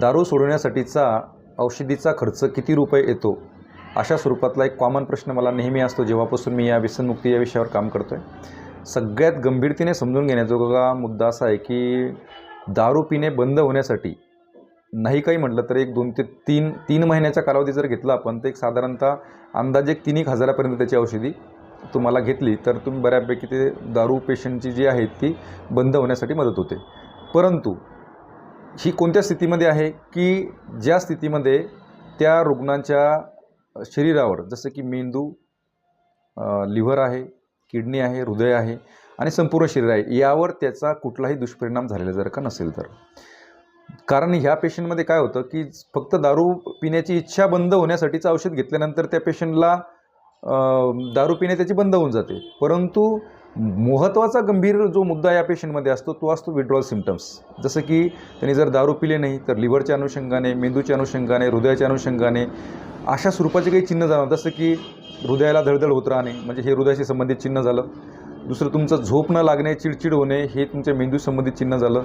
दारू सोडवण्यासाठीचा औषधीचा खर्च किती रुपये येतो? अशा स्वरूपातला एक कॉमन प्रश्न मला नेहमी असतो जेव्हापासून मी या व्यसनमुक्ती या विषयावर काम करतो आहे सगळ्यात गंभीरतेने समजून घेण्याजोगा मुद्दा असा आहे की दारू पिणे बंद होण्यासाठी नाही काही म्हटलं तर एक दोन ते तीन तीन महिन्याचा कालावधी जर घेतला आपण तर एक साधारणतः अंदाजे एक तीन एक हजारापर्यंत त्याची औषधी तुम्हाला घेतली तर तुम्ही बऱ्यापैकी ते दारू पेशंटची जी आहे ती बंद होण्यासाठी मदत होते. परंतु ही कोणत्या स्थितीमध्ये आहे की ज्या स्थितीमध्ये त्या रुग्णांच्या शरीरावर जसं की मेंदू लिव्हर आहे किडनी आहे हृदय आहे आणि संपूर्ण शरीर आहे यावर त्याचा कुठलाही दुष्परिणाम झालेला जर का नसेल तर. कारण ह्या पेशंटमध्ये काय होतं की फक्त दारू पिण्याची इच्छा बंद होण्यासाठीचं औषध घेतल्यानंतर त्या पेशंटला दारू पिणे त्याची बंद होऊन जाते. परंतु महत्त्वाचा गंभीर जो मुद्दा या पेशंटमध्ये असतो तो असतो विड्रॉल सिमटम्स जसं की त्यांनी जर दारू पिले नाही तर लिव्हरच्या अनुषंगाने मेंदूच्या अनुषंगाने हृदयाच्या अनुषंगाने अशा स्वरूपाचे काही चिन्ह जाणवं जसं की हृदयाला धडधड होत राहणे म्हणजे हे हृदयाशी संबंधित चिन्ह झालं. दुसरं तुमचं झोप न लागणे चिडचिड होणे हे तुमच्या मेंदू संबंधित चिन्ह झालं.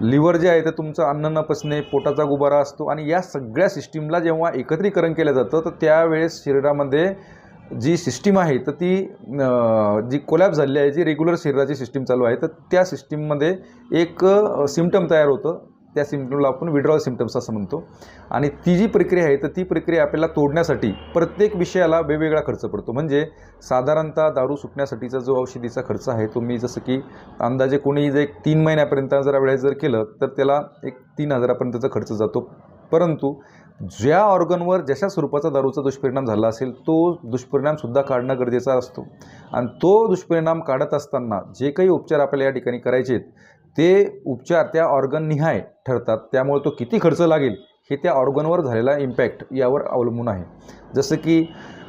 लिव्हर जे आहे ते तुमचं अन्न न पचणे पोटाचा गुबारा असतो. आणि या सगळ्या सिस्टीमला जेव्हा एकत्रीकरण केलं जातं तर त्यावेळेस शरीरामध्ये जी सिस्टीम आहे तर ती जी कोलॅप झालेली आहे जी रेग्युलर शरीराची सिस्टीम चालू आहे तर त्या सिस्टीममध्ये एक सिमटम तयार होतं. त्या सिमटमला आपण विड्रॉल सिमटम्स असं म्हणतो. आणि ती जी प्रक्रिया आहे तर ती प्रक्रिया आपल्याला तोडण्यासाठी प्रत्येक विषयाला वेगवेगळा खर्च पडतो. म्हणजे साधारणतः दारू सुटण्यासाठीचा जो औषधीचा खर्च आहे तो मी जसं की अंदाजे कोणी जर एक तीन महिन्यापर्यंत जर वेळेस जर केलं तर त्याला एक तीन हजारापर्यंतचा खर्च जातो. परंतु ज्या ऑर्गनवर जशा स्वरूपाचा दारूचा दुष्परिणाम झाला असेल तो दुष्परिणामसुद्धा काढणं गरजेचा असतो. आणि तो दुष्परिणाम काढत असताना जे काही उपचार आपल्याला या ठिकाणी करायचे आहेत ते उपचार त्या ऑर्गननिहाय ठरतात. त्यामुळे तो किती खर्च लागेल हे त्या ऑर्गनवर झालेला इम्पॅक्ट यावर अवलंबून आहे. जसं की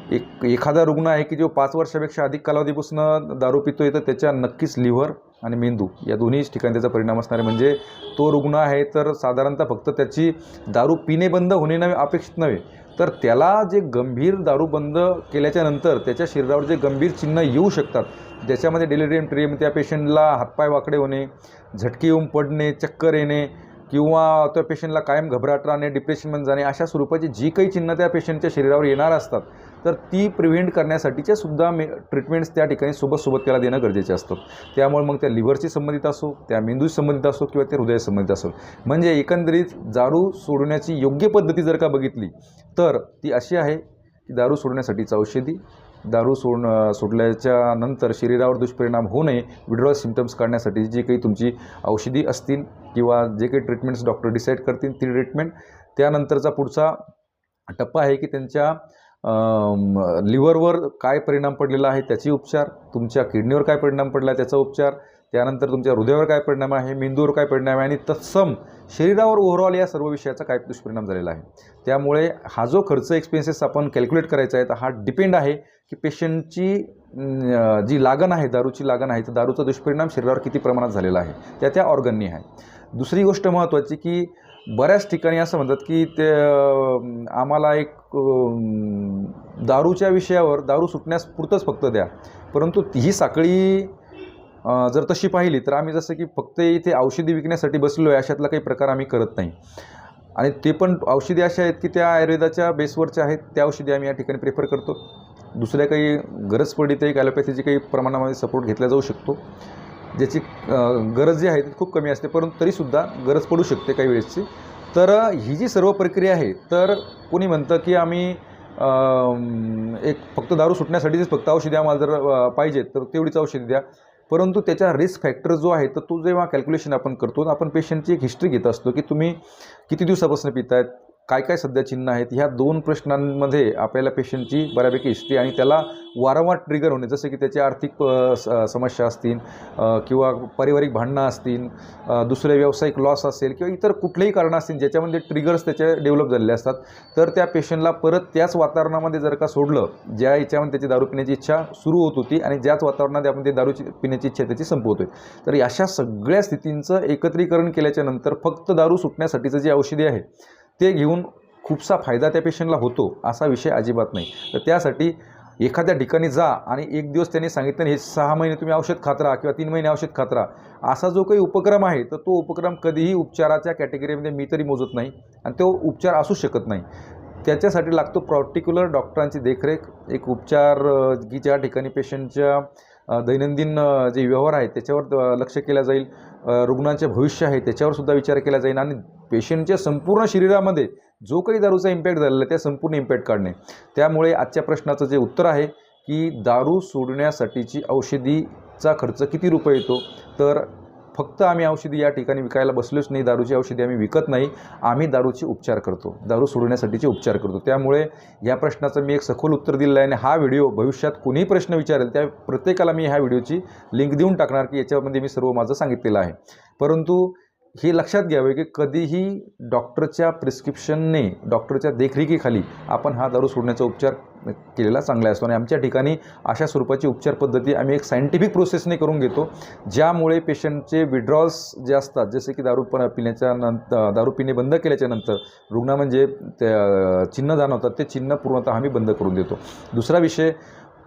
एक एखादा रुग्ण आहे की जो पाच वर्षापेक्षा अधिक कालावधीपासून दारू पितो आहे तर त्याच्या नक्कीच लिव्हर आणि मेंदू या दोन्हीच ठिकाणी त्याचा परिणाम असणार आहे. म्हणजे तो रुग्ण आहे तर साधारणतः फक्त त्याची दारू पिणे बंद होणे नव्हे अपेक्षित नव्हे तर त्याला जे गंभीर दारू बंद केल्याच्यानंतर त्याच्या शरीरावर जे गंभीर चिन्ह येऊ शकतात ज्याच्यामध्ये डिलिरियम ट्रियम त्या पेशंटला हातपाय वाकडे होणे झटके येऊन पडणे चक्कर येणे किंवा त्या पेशंटला कायम घबराट राहणे डिप्रेशनमध्ये जाणे अशा स्वरूपाची जी काही चिन्ह त्या पेशंटच्या शरीरावर येणार असतात तर ती प्रिव्हेंट करण्यासाठीच्या सुद्धा मे ट्रीटमेंट्स त्या ठिकाणी सोबत सोबत त्याला देणं गरजेचे असतं. त्यामुळे मग त्या लिव्हरशी संबंधित असो त्या मेंदूशी संबंधित असो किंवा त्या हृदयाशी संबंधित असो. म्हणजे एकंदरीत दारू सोडण्याची योग्य पद्धती जर का बघितली तर ती अशी आहे की दारू सोडण्यासाठीचं औषधी दारू सोड सोडल्याच्या नंतर शरीरावर दुष्परिणाम होऊ नये विड्रॉल सिमटम्स काढण्यासाठी जी काही तुमची औषधी असतील किंवा जे काही ट्रीटमेंट्स डॉक्टर डिसाईड करतील ती ट्रीटमेंट त्यानंतरचा पुढचा टप्पा आहे की त्यांच्या लिव्हरवर काय परिणाम पडलेला आहे त्याची उपचार तुमच्या किडनीवर काय परिणाम पडला आहे त्याचा उपचार त्यानंतर तुमच्या हृदयावर काय परिणाम आहे मेंदूवर काय परिणाम आहे आणि तत्सम शरीरावर ओव्हरऑल या सर्व विषयाचा काय दुष्परिणाम झालेला आहे. त्यामुळे हा जो खर्च एक्सपेन्सेस आपण कॅल्क्युलेट करायचा आहे तर हा डिपेंड आहे की पेशंटची जी लागण आहे दारूची लागण आहे तर दारूचा दुष्परिणाम शरीरावर किती प्रमाणात झालेला आहे त्या त्या ऑर्गननी आहे. दुसरी गोष्ट महत्त्वाची की बऱ्याच ठिकाणी असं म्हणतात की ते आम्हाला एक दारूच्या विषयावर दारू सुटण्यास पुरतंच फक्त द्या. परंतु ही साखळी जर तशी पाहिली तर आम्ही जसं की फक्त इथे औषधी विकण्यासाठी बसलो आहे अशातला काही प्रकार आम्ही करत नाही. आणि ते पण औषधी अशा आहेत की त्या आयुर्वेदाच्या बेसवरच्या आहेत त्या औषधी आम्ही या ठिकाणी प्रेफर करतो. दुसऱ्या काही गरज पडली तर एक ॲलोपॅथीची काही प्रमाणामध्ये सपोर्ट घेतला जाऊ शकतो. ज्याची गरज जी आहे ती खूप कमी असते परंतु तरीसुद्धा गरज पडू शकते काही वेळेसची. तर ही जी सर्व प्रक्रिया आहे तर कोणी म्हणतं की आम्ही एक फक्त दारू सुटण्यासाठीच फक्त औषधी आम्हाला जर पाहिजेत तर तेवढीच औषधी द्या. परंतु त्याचा रिस्क फॅक्टर जो आहे तर तो जेव्हा कॅल्क्युलेशन आपण करतो आपण पेशंटची एक हिस्ट्री घेत असतो की तुम्ही किती दिवसापासून पितायत काय काय सध्या चिन्ह आहेत ह्या दोन प्रश्नांमध्ये आपल्याला पेशंटची बऱ्यापैकी हिस्ट्री आणि त्याला वारंवार ट्रिगर होणे जसं की त्याचे आर्थिक समस्या असतील किंवा पारिवारिक भांडणं असतील दुसरे व्यावसायिक लॉस असेल किंवा इतर कुठलेही कारणं असतील ज्याच्यामध्ये ट्रिगर्स त्याचे डेव्हलप झालेले असतात तर त्या पेशंटला परत त्याच वातावरणामध्ये जर का सोडलं ज्या याच्यामध्ये त्याची दारू पिण्याची इच्छा सुरू होत होती आणि ज्याच वातावरणात आपण ते दारू पिण्याची इच्छा त्याची संपवतोय तर अशा सगळ्या स्थितींचं एकत्रीकरण केल्याच्यानंतर फक्त दारू सुटण्यासाठीचं जे औषधी आहे ते घेऊन खूपसा फायदा त्या पेशंटला होतो असा विषय अजिबात नाही. तर त्यासाठी एखाद्या ठिकाणी जा आणि एक दिवस त्यांनी सांगितलं हे सहा महिने तुम्ही औषध खात राहा किंवा तीन महिने औषध खात राहा. असा जो काही उपक्रम आहे तर तो उपक्रम कधीही उपचाराच्या कॅटेगरीमध्ये मी तरी मोजत नाही आणि तो उपचार असू शकत नाही. त्याच्यासाठी लागतो पर्टिक्युलर डॉक्टरांची देखरेख एक उपचार की ज्या ठिकाणी पेशंटच्या दैनंदिन जे व्यवहार आहेत त्याच्यावर लक्ष केलं जाईल. रुग्णांचे भविष्य आहे त्याच्यावर सुद्धा विचार केला जाईल आणि पेशंटच्या संपूर्ण शरीरामध्ये जो काही दारूचा इम्पॅक्ट झालेला आहे त्या संपूर्ण इम्पॅक्ट काढणे. त्यामुळे आजच्या प्रश्नाचं जे उत्तर आहे की दारू सोडण्यासाठीची औषधीचा खर्च किती रुपये येतो? तर फक्त आम्ही औषधी या ठिकाणी विकायला बसलोच नाही दारूची औषधी आम्ही विकत नाही आम्ही दारूचे उपचार करतो. दारू सोडण्यासाठीचे उपचार करतो. त्यामुळे या प्रश्नाचं मी एक सखोल उत्तर दिलेलं आहे आणि हा व्हिडिओ भविष्यात कोणीही प्रश्न विचारेल त्या प्रत्येकाला मी ह्या व्हिडिओची लिंक देऊन टाकणार की याच्यामध्ये मी सर्व माझं सांगितलेलं आहे. परंतु हे लक्षात घ्यावे की कधीही डॉक्टरच्या प्रिस्क्रिप्शनने डॉक्टरच्या देखरेखीखाली आपण हा दारू सोडण्याचा उपचार केलेला चांगला असतो. आणि आमच्या ठिकाणी अशा स्वरूपाची उपचार पद्धती आम्ही एक सायंटिफिक प्रोसेसने करून घेतो ज्यामुळे पेशंटचे विड्रॉल्स जे असतात जसे की दारू पण पिण्याच्या नंतर दारू पिणे बंद केल्याच्यानंतर रुग्ण म्हणजे त्या चिन्ह जाणवतात ते चिन्ह पूर्णतः आम्ही बंद करून देतो. दुसरा विषय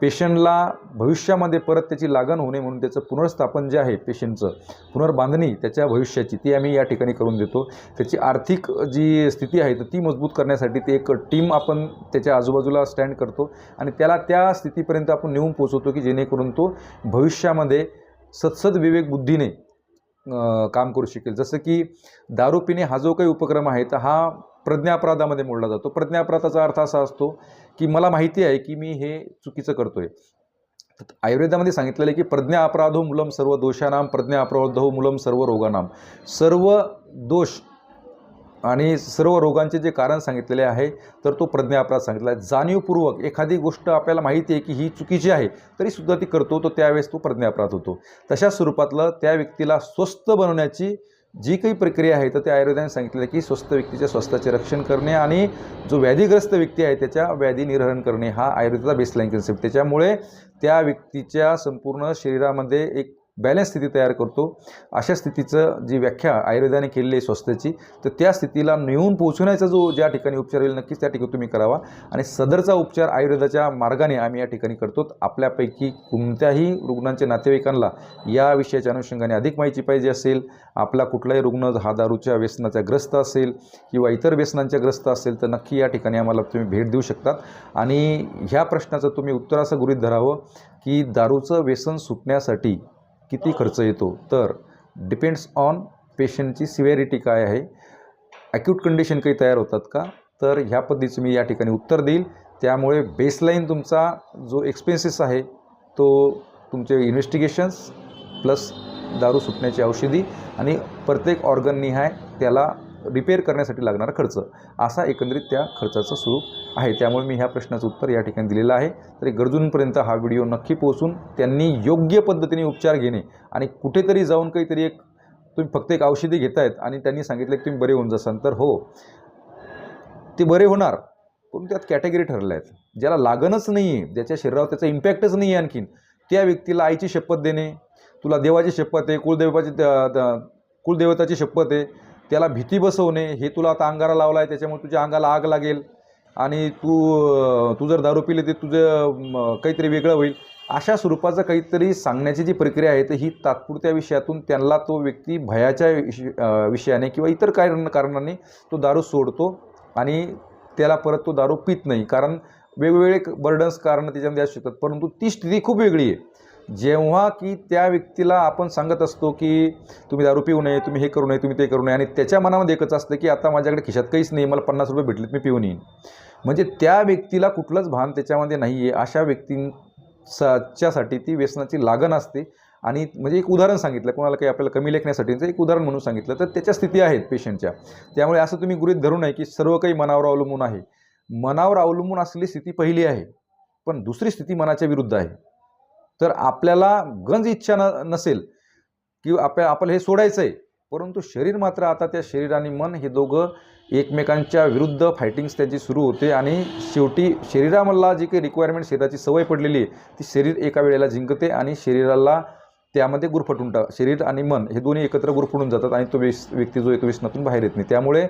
पेशंटला भविष्यामध्ये परत त्याची लागण होणे म्हणून त्याचं पुनर्स्थापन जे आहे पेशंटचं पुनर्बांधणी त्याच्या भविष्याची ती आम्ही या ठिकाणी करून देतो. त्याची आर्थिक जी स्थिती आहे तर ती मजबूत करण्यासाठी ते एक टीम आपण त्याच्या आजूबाजूला स्टँड करतो आणि त्याला त्या स्थितीपर्यंत आपण नेऊन पोचवतो की जेणेकरून तो भविष्यामध्ये सत्सद विवेक बुद्धीने काम करू शकेल. जसं की दारू पिणे हा जो काही उपक्रम आहे तर हा प्रज्ञापराधामध्ये मोडला जातो. प्रज्ञापराधाचा अर्थ असा असतो की मला माहिती आहे की मी हे चुकीचं करतो आहे आयुर्वेदामध्ये सांगितलेलं आहे की प्रज्ञा अपराधो मुलम सर्व दोषानाम प्रज्ञा अपराधो मुलम सर्व रोगानाम. सर्व दोष आणि सर्व रोगांचे जे कारण सांगितलेले आहे तर तो प्रज्ञा अपराध सांगितला आहे. जाणीवपूर्वक एखादी गोष्ट आपल्याला माहिती आहे की ही चुकीची आहे तरीसुद्धा ती करतो तो त्यावेळेस तो प्रज्ञा अपराध होतो. तशा स्वरूपातलं त्या व्यक्तीला स्वस्थ बनवण्याची जी काही प्रक्रिया आहे तर त्या आयुर्वेदाने सांगितलेलं की स्वस्थ व्यक्तीच्या स्वस्ताचे रक्षण करणे आणि जो व्याधीग्रस्त व्यक्ती आहे त्याच्या व्याधी निर्हरण करणे हा आयुर्वेदाचा बेसलाईन कन्सेप्ट त्याच्यामुळे त्या व्यक्तीच्या संपूर्ण शरीरामध्ये एक बॅलन्स स्थिती तयार करतो. अशा स्थितीचं जी व्याख्या आयुर्वेदाने केलेली आहे स्वास्थ्याची तर त्या स्थितीला नेऊन पोहोचवण्याचा जो ज्या ठिकाणी उपचार होईल नक्कीच त्या ठिकाणी तुम्ही करावा. आणि सदरचा उपचार आयुर्वेदाच्या मार्गाने आम्ही या ठिकाणी करतो. आपल्यापैकी कोणत्याही रुग्णांच्या नातेवाईकांना या विषयाच्या अनुषंगाने अधिक माहिती पाहिजे असेल आपला कुठलाही रुग्ण हा दारूच्या व्यसनाचा ग्रस्त असेल किंवा इतर व्यसनांच्या ग्रस्त असेल तर नक्की या ठिकाणी आम्हाला तुम्ही भेट देऊ शकतात. आणि ह्या प्रश्नाचं तुम्ही उत्तर असं गृहीत धरावं की दारूचं व्यसन सुटण्यासाठी किती खर्च येतो? तर डिपेंड्स ऑन पेशंटची सिव्हिरिटी काय आहे? ॲक्यूट कंडिशन काही तयार होतात का? तर ह्या पद्धतीचं मी या ठिकाणी उत्तर देईल. त्यामुळे बेसलाईन तुमचा जो एक्सपेन्सेस आहे तो तुमचे इन्व्हेस्टिगेशन्स प्लस दारू सुटण्याची औषधी आणि प्रत्येक ऑर्गन निहाय त्याला रिपेअर करण्यासाठी लागणारा खर्च. असा एकंदरीत त्या खर्चाचं स्वरूप आहे. त्यामुळे मी ह्या प्रश्नाचं उत्तर या ठिकाणी दिलेलं आहे. तरी गरजूंपर्यंत हा व्हिडिओ नक्की पोहोचून त्यांनी योग्य पद्धतीने उपचार घेणे आणि कुठेतरी जाऊन काहीतरी एक तुम्ही फक्त एक औषधी घेतायत आणि त्यांनी सांगितलं की तुम्ही बरे होऊन जासाल तर हो ते बरे होणार पण त्यात कॅटेगरी ठरल्या आहेत. ज्याला लागणच नाही आहे ज्याच्या शरीरावर त्याचा इम्पॅक्टच नाही आहे आणखीन त्या व्यक्तीला आईची शपथ देणे तुला देवाची शपथ आहे कुलदेवाची कुलदेवताची शपथ आहे त्याला भीती बसवणे हे तुला आता अंगारा लावला आहे त्याच्यामुळे तुझ्या अंगाला आग लागेल आणि तू तू जर दारू पिली तर तुझं काहीतरी वेगळं होईल. अशा स्वरूपाचं काहीतरी सांगण्याची जी प्रक्रिया आहे तर ही तात्पुरत्या विषयातून त्यांना तो व्यक्ती भयाच्या विष विषयाने किंवा इतर कारण कारणांनी तो दारू सोडतो आणि त्याला परत तो दारू पित नाही. कारण वेगवेगळे बर्डन्स कारणं त्याच्यामध्ये असू शकतात. परंतु ती स्थिती खूप वेगळी आहे. जेव्हा की त्या व्यक्तीला आपण सांगत असतो की तुम्ही दारू पिऊ नये तुम्ही हे करू नये तुम्ही ते करू नये आणि त्याच्या मनामध्ये एकच असतं की आता माझ्याकडे खिशात काहीच नाही मला पन्नास रुपये भेटलेत मी पिऊन येईन. म्हणजे त्या व्यक्तीला कुठलंच भान त्याच्यामध्ये नाही आहे अशा व्यक्तींच्यासाठी ती व्यसनाची लागण असते. आणि म्हणजे एक उदाहरण सांगितलं कोणाला काही आपल्याला कमी लेखण्यासाठीचं एक उदाहरण म्हणून सांगितलं तर त्याच्या स्थिती आहेत पेशंटच्या. त्यामुळे असं तुम्ही गृहित धरू नये की सर्व काही मनावर अवलंबून आहे. मनावर अवलंबून असलेली स्थिती पहिली आहे पण दुसरी स्थिती मनाच्या विरुद्ध आहे. तर आपल्याला गंज इच्छा न नसेल की आपल्या आपल्याला हे सोडायचं आहे परंतु शरीर मात्र आता त्या शरीर आणि मन हे दोघं एकमेकांच्या विरुद्ध फायटिंग्स त्याची सुरू होते आणि शेवटी शरीरामधला जी काही रिक्वायरमेंट शरीराची सवय पडलेली आहे ती शरीर एका वेळेला जिंकते आणि शरीराला त्यामध्ये गुरफटून टाक शरीर आणि मन हे दोन्ही एकत्र गुरफटून जातात आणि तो व्यस व्यक्ती जो आहे तो व्यसनातून बाहेर येत नाही. त्यामुळे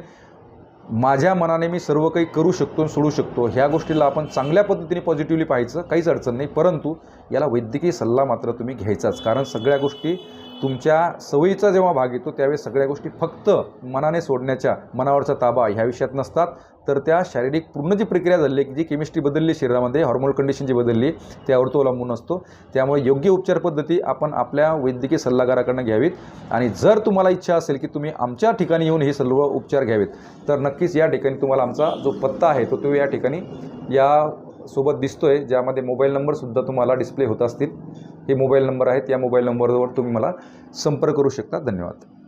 माझ्या मनाने मी सर्व काही करू शकतो आणि सोडू शकतो ह्या गोष्टीला आपण चांगल्या पद्धतीने पॉझिटिव्हली पाहायचं काहीच अडचण नाही. परंतु याला वैद्यकीय सल्ला मात्र तुम्ही घ्यायचाच. कारण सगळ्या गोष्टी तुमच्या सवयीचा जेव्हा भाग येतो त्यावेळेस सगळ्या गोष्टी फक्त मनाने सोडण्याच्या मनावरचा ताबा ह्या विषयात नसतात. तर त्या शारीरिक पूर्ण जी प्रक्रिया झाली आहे, की जी केमिस्ट्री बदलली शरीरामध्ये हॉर्मोन कंडिशन जी बदलली त्यावर तो अवलंबून असतो. त्यामुळे योग्य उपचार पद्धती आपण आपल्या वैद्यकीय सल्लागाराकडनं घ्यावीत. आणि जर तुम्हाला इच्छा असेल की तुम्ही आमच्या ठिकाणी येऊन हे सर्व उपचार घ्यावेत तर नक्कीच या ठिकाणी तुम्हाला आमचा जो पत्ता आहे तो तुम्ही या ठिकाणी या सोबत दिसतो आहे ज्यामध्ये मोबाईल नंबरसुद्धा तुम्हाला डिस्प्ले होत असतील. हे मोबाईल नंबर आहेत या मोबाईल नंबरवर तुम्ही मला संपर्क करू शकता. धन्यवाद.